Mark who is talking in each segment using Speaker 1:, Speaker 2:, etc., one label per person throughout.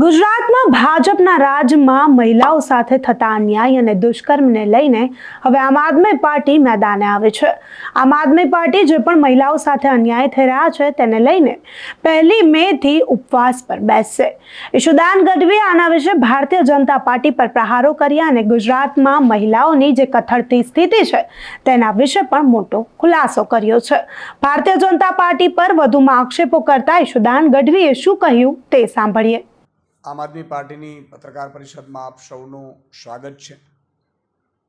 Speaker 1: ગુજરાતમાં ભાજપના રાજમાં મહિલાઓ સાથે થતા અન્યાય અને દુષ્કર્મને લઈને હવે આમ આદમી પાર્ટી મેદાને આવે છે. આમ આદમી પાર્ટી જે પણ મહિલાઓ સાથે અન્યાય થઈ રહ્યા છે તેને લઈને પહેલી મે થી ઉપવાસ પર બેસશે ઈશુદાન ગઢવી આના વિશે ભારતીય જનતા પાર્ટી પર પ્રહારો કર્યા અને ગુજરાતમાં મહિલાઓની જે કથળતી સ્થિતિ છે તેના વિશે પણ મોટો ખુલાસો કર્યો છે. ભારતીય જનતા પાર્ટી પર વધુમાં આક્ષેપો કરતા ઈશુદાન ગઢવીએ શું કહ્યું તે સાંભળીએ.
Speaker 2: આમ આદમી પાર્ટીની પત્રકાર પરિષદમાં આપ સૌનું સ્વાગત છે.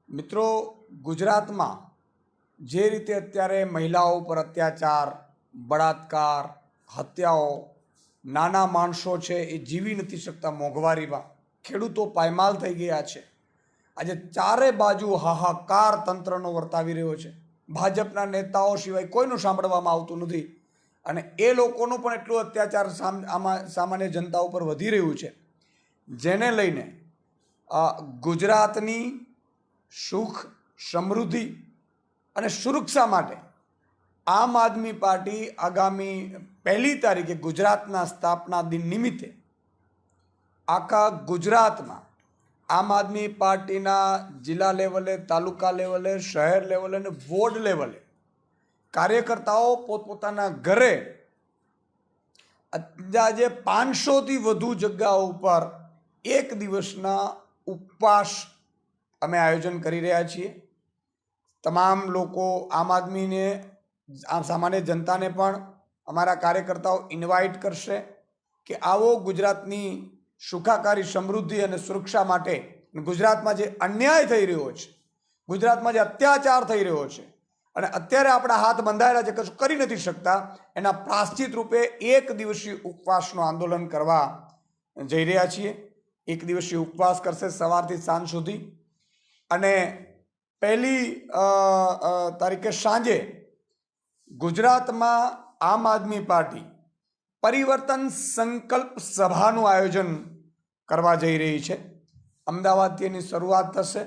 Speaker 2: મિત્રો, ગુજરાતમાં જે રીતે અત્યારે મહિલાઓ પર અત્યાચાર, બળાત્કાર, હત્યાઓ, નાના માણસો છે એ જીવી નથી શકતા મોંઘવારીમાં, ખેડૂતો પાયમાલ થઈ ગયા છે. આજે ચારે બાજુ હાહાકાર તંત્રનો વર્તાવી રહ્યો છે. ભાજપના નેતાઓ સિવાય કોઈનું સાંભળવામાં આવતું નથી. અને એ લોકોનું પણ એટલું અત્યાચાર સામાન્ય જનતા ઉપર વધી રહ્યું છે. જેને લઈને ગુજરાતની સુખ, સમૃદ્ધિ અને સુરક્ષા માટે આમ આદમી પાર્ટી આગામી પહેલી તારીખે ગુજરાતના સ્થાપના દિન નિમિત્તે આખા ગુજરાતમાં આમ આદમી પાર્ટીના જિલ્લા લેવલે, તાલુકા લેવલે, શહેર લેવલે અને વોર્ડ લેવલે કાર્યકર્તાઓ પોતપોતાના ઘરે અંદાજે પાંચસોથી વધુ જગ્યાઓ ઉપર એક દિવસના ઉપવાસ અમે આયોજન કરી રહ્યા છીએ. તમામ લોકો, આમ આદમીને આ સામાન્ય જનતાને પણ અમારા કાર્યકર્તાઓ ઇન્વાઇટ કરશે કે આવો ગુજરાતની સુખાકારી, સમૃદ્ધિ અને સુરક્ષા માટે, ગુજરાતમાં જે અન્યાય થઈ રહ્યો છે, ગુજરાતમાં જે અત્યાચાર થઈ રહ્યો છે અને અત્યારે આપણા હાથ બંધાયેલા છે, કશું કરી નથી શકતા. એના પ્રાશ્ચિત રૂપે એક દિવસીય ઉપવાસનું આંદોલન કરવા જઈ રહ્યા છીએ. એક દિવસીય ઉપવાસ કરશે સવારથી સાંજ સુધી. અને પહેલી તારીખે સાંજે ગુજરાતમાં આમ આદમી પાર્ટી પરિવર્તન સંકલ્પ સભાનું આયોજન કરવા જઈ રહી છે. અમદાવાદથી એની શરૂઆત થશે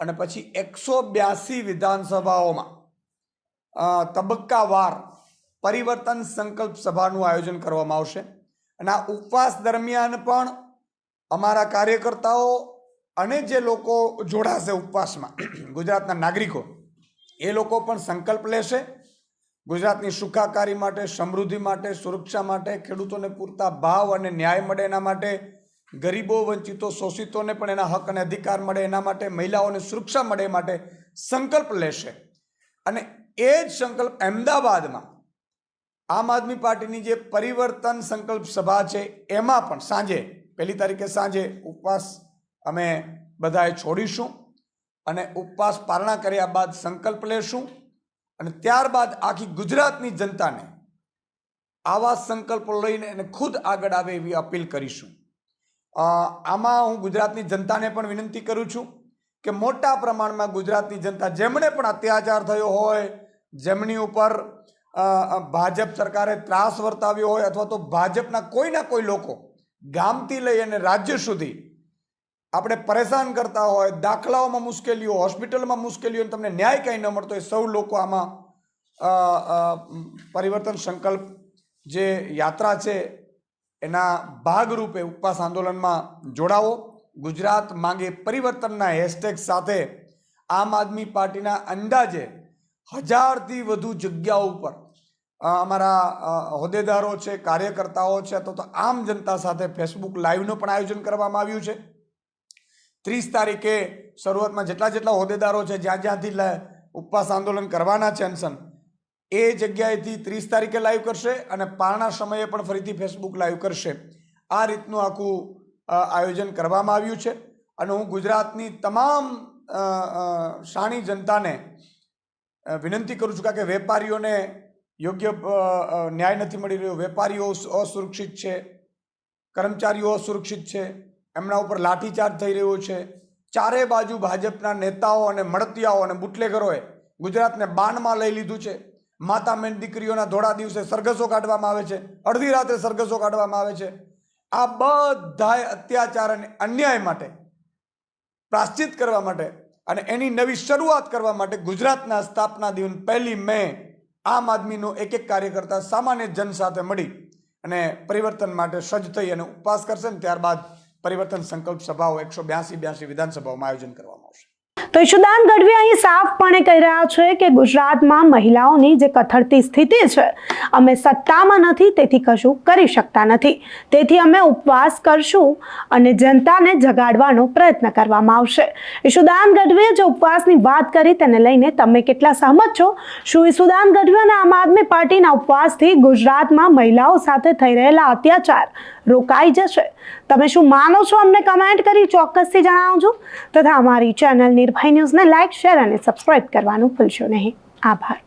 Speaker 2: અને પછી એકસો બ્યાસી વિધાનસભાઓમાં તબક્કાવાર પરિવર્તન સંકલ્પ સભાનું આયોજન કરવામાં આવશે. અને આ ઉપવાસ દરમિયાન પણ અમારા કાર્યકર્તાઓ અને જે લોકો જોડાશે ઉપવાસમાં, ગુજરાતના નાગરિકો, એ લોકો પણ સંકલ્પ લેશે. ગુજરાતની સુખાકારી માટે, સમૃદ્ધિ માટે, સુરક્ષા માટે, ખેડૂતોને પૂરતા ભાવ અને ન્યાય મળે એના માટે, ગરીબો વંચિતો શોષિતોને પણ એના હક અને અધિકાર મળે એના માટે, મહિલાઓને સુરક્ષા મળે માટે સંકલ્પ લેશે. અને એ જ સંકલ્પ અમદાવાદમાં આમ આદમી પાર્ટીની જે પરિવર્તન સંકલ્પ સભા છે, એમાં પણ સાંજે, પહેલી તારીખે સાંજે ઉપવાસ અમે બધાએ છોડીશું અને ઉપવાસ પારણા કર્યા બાદ સંકલ્પ લેશું અને ત્યારબાદ આખી ગુજરાતની જનતાને આવા સંકલ્પો લઈને એને ખુદ આગળ આવે એવી અપીલ કરીશું. આમાં હું ગુજરાતની જનતાને પણ વિનંતી કરું છું કે મોટા પ્રમાણમાં ગુજરાતની જનતા, જેમણે પણ અત્યાચાર થયો હોય જેમની ઉપર ભાજપ સરકારે ત્રાસ વર્તાવ્યો હોય અથવા તો ભાજપના કોઈના કોઈ લોકો ગામથી લઈ અને રાજ્ય સુધી આપણે પરેશાન કરતા હોય, દાખલાઓમાં મુશ્કેલીઓ, હોસ્પિટલમાં મુશ્કેલીઓ તમને ન્યાય કંઈ ન મળતો હોય, સૌ લોકો આમાં પરિવર્તન સંકલ્પ જે યાત્રા છે એના ભાગરૂપે ઉપવાસ આંદોલનમાં જોડાવો. ગુજરાત માંગે પરિવર્તનના હેશટેગ સાથે આમ આદમી પાર્ટીના અંદાજે હજારથી વધુ જગ્યાઓ ઉપર અમારા હોદ્દેદારો છે, કાર્યકર્તાઓ છે અથવા તો આમ જનતા સાથે ફેસબુક લાઈવનું પણ આયોજન કરવામાં આવ્યું છે. ત્રીસ તારીખે શરૂઆતમાં જેટલા જેટલા હોદ્દેદારો છે, જ્યાં જ્યાંથી ઉપવાસ આંદોલન કરવાના છે અનશન, એ જગ્યાએથી ત્રીસ તારીખે લાઈવ કરશે અને પારણા સમયે પણ ફરીથી ફેસબુક લાઈવ કરશે. આ રીતનું આખું આયોજન કરવામાં આવ્યું છે. અને હું ગુજરાતની તમામ શાણી જનતાને વિનંતી કરું છું કારણ કે વેપારીઓને યોગ્ય ન્યાય નથી મળી રહ્યો. વેપારીઓ અસુરક્ષિત છે. કર્મચારીઓ અસુરક્ષિત છે. એમના ઉપર લાઠીચાર્જ થઈ રહ્યો છે. ચારે બાજુ ભાજપના નેતાઓ અને મળતિયાઓ અને બુટલેગરોએ ગુજરાતને બાનમાં લઈ લીધું છે. માતા મેન દીકરીઓના ધોળા દિવસે સરઘસો કાઢવામાં આવે છે. અડધી રાત્રે સરઘસો કાઢવામાં આવે છે. આ બધાય અત્યાચાર અને અન્યાય માટે પ્રાશ્ચિત કરવા માટે અને એની નવી શરૂઆત કરવા માટે ગુજરાતના સ્થાપના દિવસ પહેલી મે આમ આદમીનો એક એક કાર્યકર્તા સામાન્ય જન સાથે મળી અને પરિવર્તન માટે સજ્જ થઈ અને ઉપવાસ કરશે ને ત્યારબાદ પરિવર્તન સંકલ્પ સભાઓ એકસો બ્યાસી બ્યાસી વિધાનસભાઓમાં આયોજન કરવામાં આવશે.
Speaker 1: તો ઈશુદાન ગઢવી અહીં સાફપણે કહી રહ્યા છે કે ગુજરાતમાં મહિલાઓની જે કથળતી સ્થિતિ છે, અમે સત્તામાં નથી, તેથી કશું કરી શકતા નથી. તેથી અમે ઉપવાસ કરશું અને જનતાને જગાડવાનો પ્રયત્ન કરવામાં આવશે. ઈશુદાન ગઢવીએ જે ઉપવાસની વાત કરી તેને લઈને તમે કેટલા સહમત છો? શું ઈશુદાન ગઢવી અને આમ આદમી પાર્ટીના ઉપવાસથી ગુજરાતમાં મહિલાઓ સાથે થઈ રહેલા અત્યાચાર રોકાઈ જશે. તમે શું માનો છો? અમને કમેન્ટ કરી ચોક્કસથી જણાવજો. તથા અમારી ચેનલ નિર્ભય ન્યૂઝને લાઇક શેર અને સબસ્ક્રાઇબ કરવાનું ભૂલશો નહીં. આભાર.